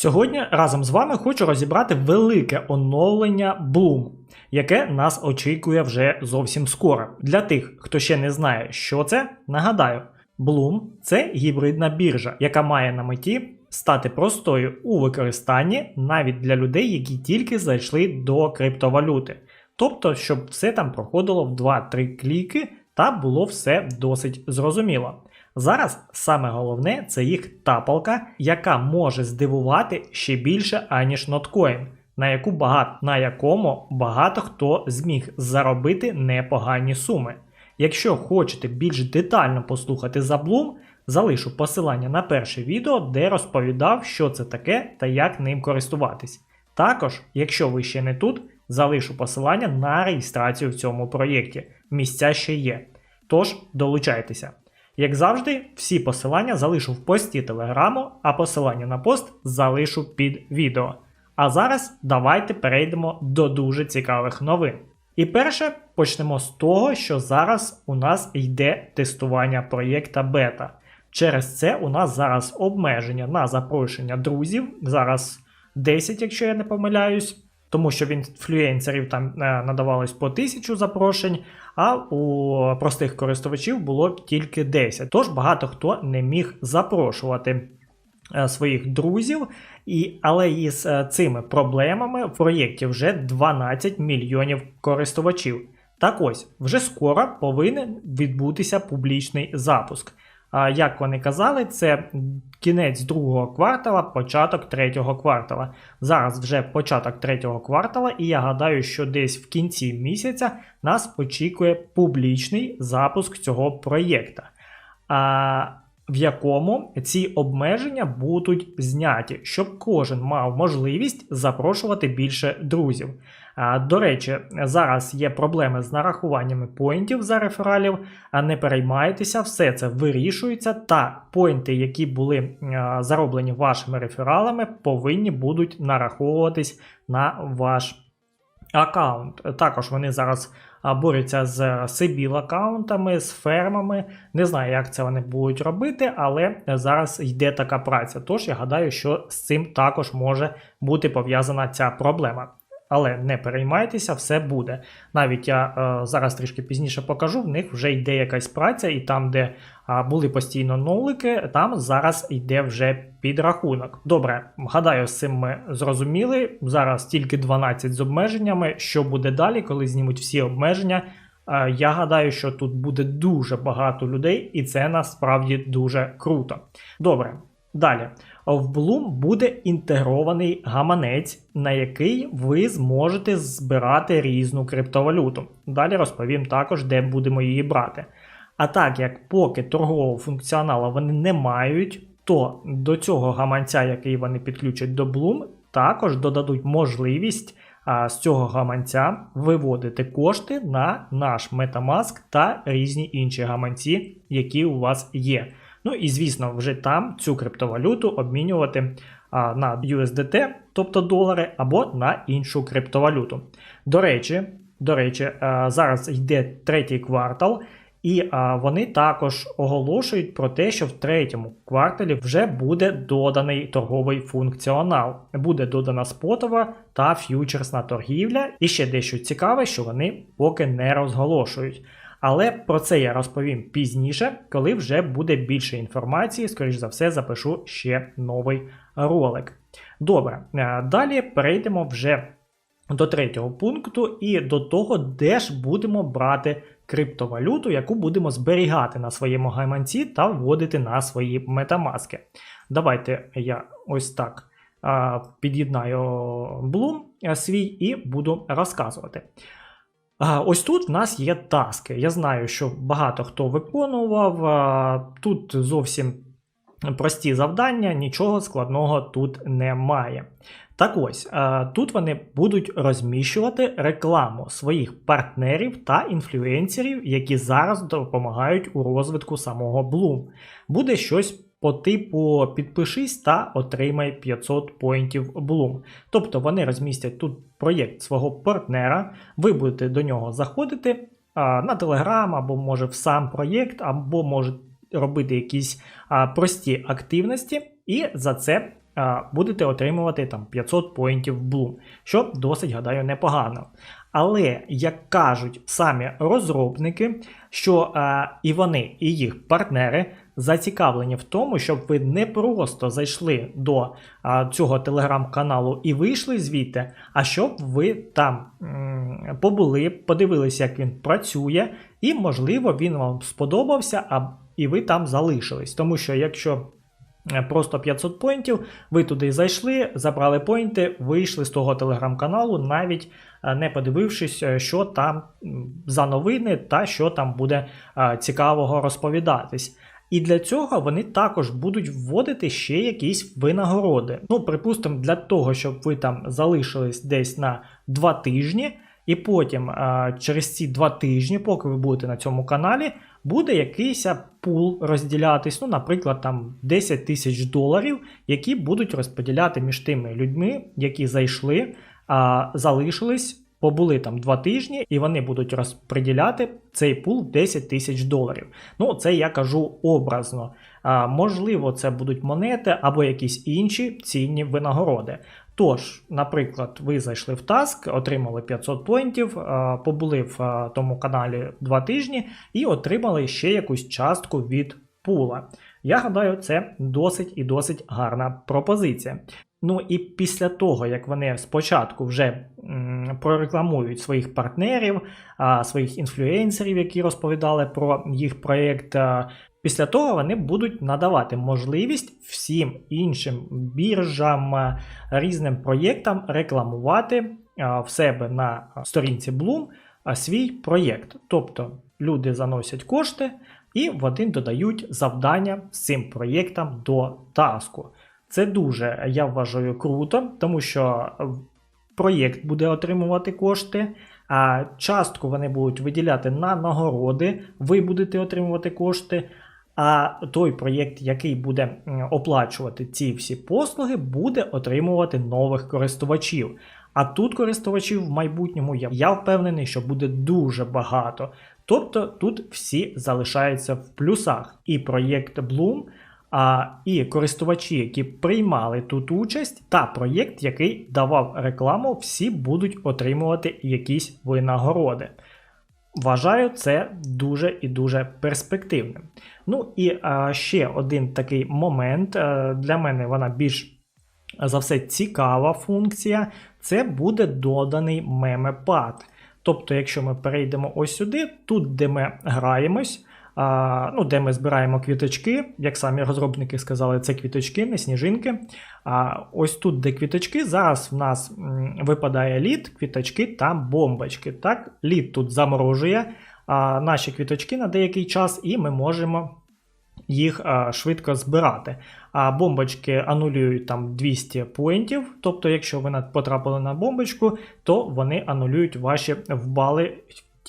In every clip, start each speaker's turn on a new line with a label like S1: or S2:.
S1: Сьогодні разом з вами хочу розібрати велике оновлення Bloom, яке нас очікує вже зовсім скоро. Для тих, хто ще не знає, що це, нагадаю, Bloom – це гібридна біржа, яка має на меті стати простою у використанні навіть для людей, які тільки зайшли до криптовалюти. Тобто, щоб все там проходило в 2-3 кліки та було все досить зрозуміло. Зараз саме головне це їх тапалка, яка може здивувати ще більше, аніж ноткоін, на, яку багато, на якому багато хто зміг заробити непогані суми. Якщо хочете більш детально послухати за Bloom, залишу посилання на перше відео, де розповідав, що це таке та як ним користуватись. Також, якщо ви ще не тут, залишу посилання на реєстрацію в цьому проєкті. Місця ще є. Тож долучайтеся. Як завжди, всі посилання залишу в пості телеграму, а посилання на пост залишу під відео. А зараз давайте перейдемо до дуже цікавих новин. І перше почнемо з того, що зараз у нас йде тестування проєкта бета. Через це у нас зараз обмеження на запрошення друзів. Зараз 10, якщо я не помиляюсь. Тому що в інфлюенсерів там е, надавалось по 1000 запрошень, а у простих користувачів було тільки 10. Тож багато хто не міг запрошувати е, своїх друзів, і, але із е, цими проблемами в проєкті вже 12 мільйонів користувачів. Так ось, вже скоро повинен відбутися публічний запуск. Як вони казали, це кінець другого квартала, початок третього квартала. Зараз вже початок третього квартала, і я гадаю, що десь в кінці місяця нас очікує публічний запуск цього проєкта. В якому ці обмеження будуть зняті, щоб кожен мав можливість запрошувати більше друзів. До речі, зараз є проблеми з нарахуваннями поінтів за рефералів, а не переймайтеся, все це вирішується, та поінти, які були зароблені вашими рефералами, повинні будуть нараховуватись на ваш аккаунт. Також вони зараз борються з Сибіл аккаунтами, з фермами. Не знаю, як це вони будуть робити, але зараз йде така праця. Тож я гадаю, що з цим також може бути пов'язана ця проблема. Але не переймайтеся, все буде. Навіть я е, зараз трішки пізніше покажу, в них вже йде якась праця, і там, де е, були постійно нолики, там зараз йде вже підрахунок. Добре, гадаю, з цим ми зрозуміли. Зараз тільки 12 з обмеженнями. Що буде далі, коли знімуть всі обмеження? Е, я гадаю, що тут буде дуже багато людей, і це насправді дуже круто. Добре, далі в Bloom буде інтегрований гаманець, на який ви зможете збирати різну криптовалюту. Далі розповім також, де будемо її брати. А так як поки торгового функціоналу вони не мають, то до цього гаманця, який вони підключать до Bloom, також додадуть можливість а, з цього гаманця виводити кошти на наш Metamask та різні інші гаманці, які у вас є. Ну і звісно, вже там цю криптовалюту обмінювати а, на USDT, тобто долари, або на іншу криптовалюту. До речі, до речі, а, зараз йде третій квартал. І а, вони також оголошують про те, що в третьому кварталі вже буде доданий торговий функціонал. Буде додана спотова та ф'ючерсна торгівля. І ще дещо цікаве, що вони поки не розголошують. Але про це я розповім пізніше, коли вже буде більше інформації, скоріш за все, запишу ще новий ролик. Добре, е, далі перейдемо вже до третього пункту і до того, де ж будемо брати криптовалюту, яку будемо зберігати на своєму гайманці та вводити на свої метамаски. Давайте я ось так під'єднаю Bloom свій і буду розказувати. Ось тут в нас є таски. Я знаю, що багато хто виконував. Тут зовсім прості завдання, нічого складного тут немає. Так ось, тут вони будуть розміщувати рекламу своїх партнерів та інфлюенсерів, які зараз допомагають у розвитку самого Bloom. Буде щось по типу підпишись та отримай 500 поінтів Bloom. Тобто вони розмістять тут проєкт свого партнера, ви будете до нього заходити а, на Telegram, або може в сам проєкт, або може робити якісь а, прості активності, і за це а, будете отримувати там 500 поінтів Bloom, що досить, гадаю, непогано. Але, як кажуть самі розробники, що а, і вони, і їх партнери зацікавлені в тому, щоб ви не просто зайшли до а, цього телеграм-каналу і вийшли звідти, а щоб ви там побули, подивилися, як він працює, і, можливо, він вам сподобався, а і ви там залишились. Тому що якщо е, просто 500 поінтів, ви туди зайшли, забрали поінти, вийшли з того телеграм-каналу, навіть е, не подивившись, е, що там за новини та що там буде цікавого розповідатись. І для цього вони також будуть вводити ще якісь винагороди. Ну, припустимо, для того, щоб ви там залишились десь на 2 тижні, і потім а, через ці 2 тижні, поки ви будете на цьому каналі, буде якийсь пул розділятись, ну, наприклад, там 10 тисяч доларів, які будуть розподіляти між тими людьми, які зайшли, а, залишились. Побули там два тижні, і вони будуть розподіляти цей пул в 10 тисяч доларів. Ну, це я кажу образно. А, можливо, це будуть монети або якісь інші цінні винагороди. Тож, наприклад, ви зайшли в таск, отримали 500 поінтів, побули в тому каналі два тижні і отримали ще якусь частку від пула. Я гадаю, це досить і досить гарна пропозиція. Ну і після того, як вони спочатку вже прорекламують своїх партнерів, своїх інфлюенсерів, які розповідали про їх проєкт, після того вони будуть надавати можливість всім іншим біржам, різним проєктам рекламувати в себе на сторінці Bloom свій проєкт. Тобто люди заносять кошти і вони додають завдання з цим проєктом до таску. Це дуже, я вважаю, круто, тому що проєкт буде отримувати кошти, а частку вони будуть виділяти на нагороди, ви будете отримувати кошти. А той проєкт, який буде оплачувати ці всі послуги, буде отримувати нових користувачів. А тут користувачів в майбутньому я, я впевнений, що буде дуже багато. Тобто тут всі залишаються в плюсах. І проєкт Bloom а, і користувачі, які приймали тут участь, та проєкт, який давав рекламу, всі будуть отримувати якісь винагороди. Вважаю це дуже і дуже перспективним. Ну і а, ще один такий момент. а, Для мене вона більш за все цікава функція. Це буде доданий мемепад. Тобто, якщо ми перейдемо ось сюди, тут, де ми граємось, ну, де ми збираємо квіточки, як самі розробники сказали, це квіточки, не сніжинки. А ось тут, де квіточки, зараз в нас випадає лід, квіточки та бомбочки. Так, лід тут заморожує наші квіточки на деякий час, і ми можемо їх швидко збирати. А бомбочки анулюють там 200 поінтів. Тобто, якщо ви потрапили на бомбочку, то вони анулюють ваші вбали,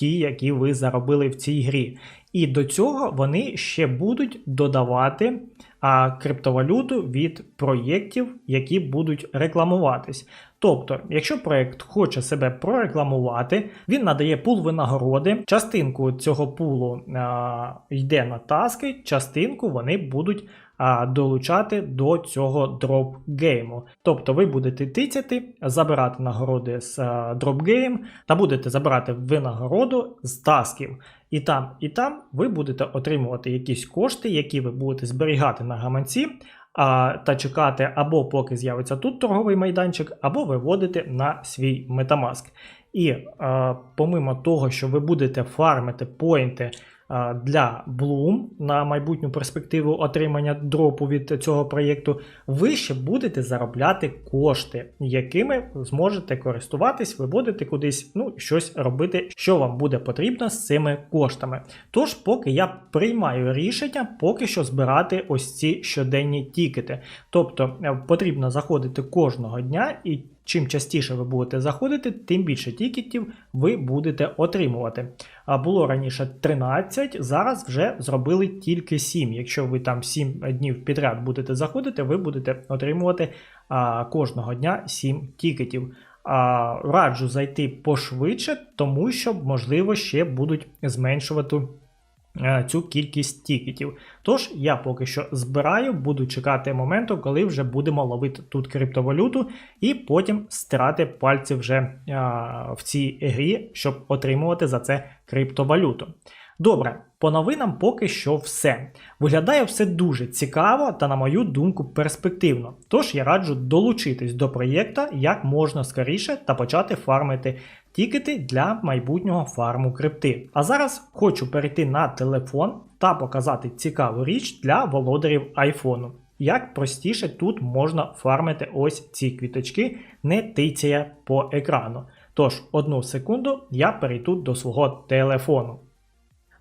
S1: ті, які ви заробили в цій грі. І до цього вони ще будуть додавати а, криптовалюту від проєктів, які будуть рекламуватись. Тобто, якщо проєкт хоче себе прорекламувати, він надає пул винагороди. Частинку цього пулу а, йде на таски, частинку вони будуть долучати до цього дроп-гейму. Тобто ви будете тицяти, забирати нагороди з а, дроп-гейм та будете забирати винагороду з тасків. І там, і там ви будете отримувати якісь кошти, які ви будете зберігати на гаманці, а, та чекати або поки з'явиться тут торговий майданчик, або виводити на свій Metamask. І е, помимо того, що ви будете фармити поінти е, для Bloom на майбутню перспективу отримання дропу від цього проєкту, ви ще будете заробляти кошти, якими зможете користуватись, ви будете кудись ну, щось робити, що вам буде потрібно з цими коштами. Тож, поки я приймаю рішення, поки що збирати ось ці щоденні тікети. Тобто е, потрібно заходити кожного дня і. Чим частіше ви будете заходити, тим більше тікетів ви будете отримувати. А було раніше 13, зараз вже зробили тільки 7. Якщо ви там 7 днів підряд будете заходити, ви будете отримувати а, кожного дня 7 тікетів. А, раджу зайти пошвидше, тому що, можливо, ще будуть зменшувати цю кількість тікетів. Тож я поки що збираю, буду чекати моменту, коли вже будемо ловити тут криптовалюту, і потім стирати пальці вже в цій грі, щоб отримувати за це криптовалюту. Добре, по новинам поки що все. Виглядає все дуже цікаво та, на мою думку, перспективно. Тож я раджу долучитись до проєкта як можна скоріше та почати фармити тікети для майбутнього фарму крипти. А зараз хочу перейти на телефон та показати цікаву річ для володарів айфону. Як простіше тут можна фармити ось ці квіточки, не тицяє по екрану. Тож, одну секунду я перейду до свого телефону.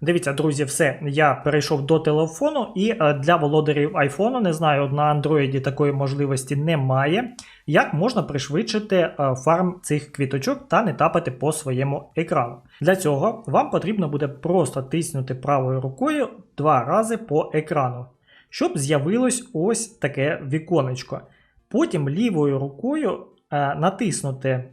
S1: Дивіться, друзі, все, я перейшов до телефону, і е, для володарів iPhone, не знаю, на Android такої можливості немає. Як можна пришвидшити е, фарм цих квіточок та не тапати по своєму екрану? Для цього вам потрібно буде просто тиснути правою рукою два рази по екрану, щоб з'явилось ось таке віконечко. Потім лівою рукою е, натиснути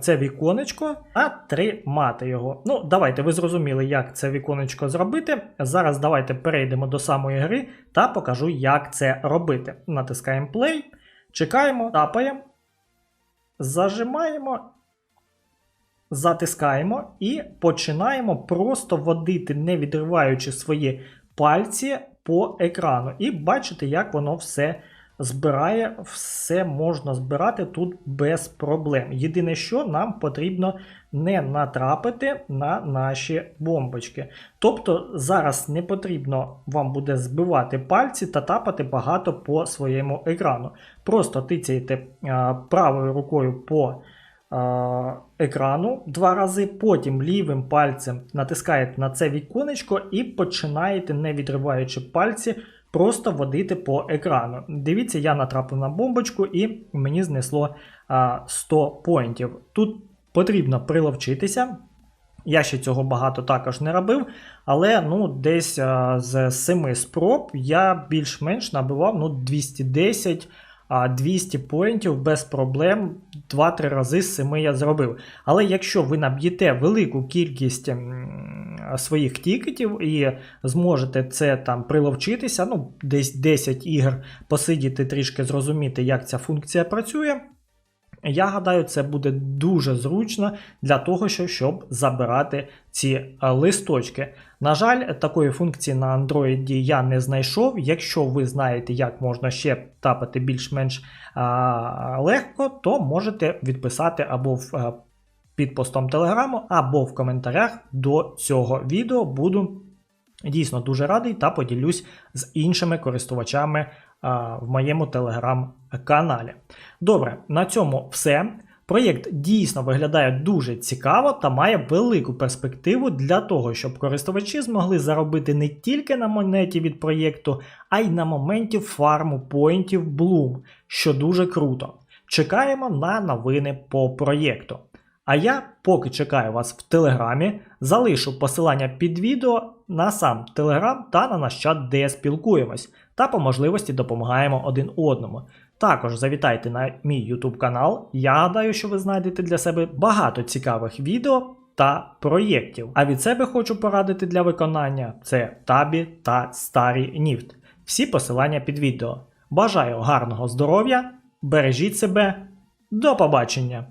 S1: це віконечко, а тримати його. Ну, давайте, ви зрозуміли, як це віконечко зробити. Зараз давайте перейдемо до самої гри та покажу, як це робити. Натискаємо play, чекаємо, тапаємо, зажимаємо, затискаємо і починаємо просто водити, не відриваючи свої пальці по екрану. І бачите, як воно все збирає, все можна збирати тут без проблем. Єдине, що нам потрібно не натрапити на наші бомбочки. Тобто зараз не потрібно вам буде збивати пальці та тапати багато по своєму екрану. Просто тицяєте а, правою рукою по екрану два рази, потім лівим пальцем натискаєте на це віконечко і починаєте, не відриваючи пальці, просто водити по екрану. Дивіться, я натрапив на бомбочку і мені знесло 100 поінтів. Тут потрібно приловчитися. Я ще цього багато також не робив, але ну, десь а, з 7 спроб я більш-менш набивав ну, 210. 200 поінтів без проблем 2-3 рази з 7 я зробив. Але якщо ви наб'єте велику кількість своїх тікетів і зможете це там приловчитися, ну, десь 10 ігр посидіти трішки зрозуміти, як ця функція працює. Я гадаю, це буде дуже зручно для того, щоб забирати ці е, листочки. На жаль, такої функції на Android я не знайшов. Якщо ви знаєте, як можна ще тапати більш-менш легко, то можете відписати або в, е, під постом Телеграму, або в коментарях до цього відео. Буду дійсно дуже радий та поділюсь з іншими користувачами а, в моєму телеграм-каналі. Добре, на цьому все. Проєкт дійсно виглядає дуже цікаво та має велику перспективу для того, щоб користувачі змогли заробити не тільки на монеті від проєкту, а й на моменті фарму поінтів Bloom, що дуже круто. Чекаємо на новини по проєкту. А я, поки чекаю вас в Телеграмі, залишу посилання під відео на сам Телеграм та на наш чат, де спілкуємось, та по можливості допомагаємо один одному. Також завітайте на мій YouTube канал. Я гадаю, що ви знайдете для себе багато цікавих відео та проєктів. А від себе хочу порадити для виконання це Табі та Старі Ніфт. Всі посилання під відео. Бажаю гарного здоров'я, бережіть себе, до побачення!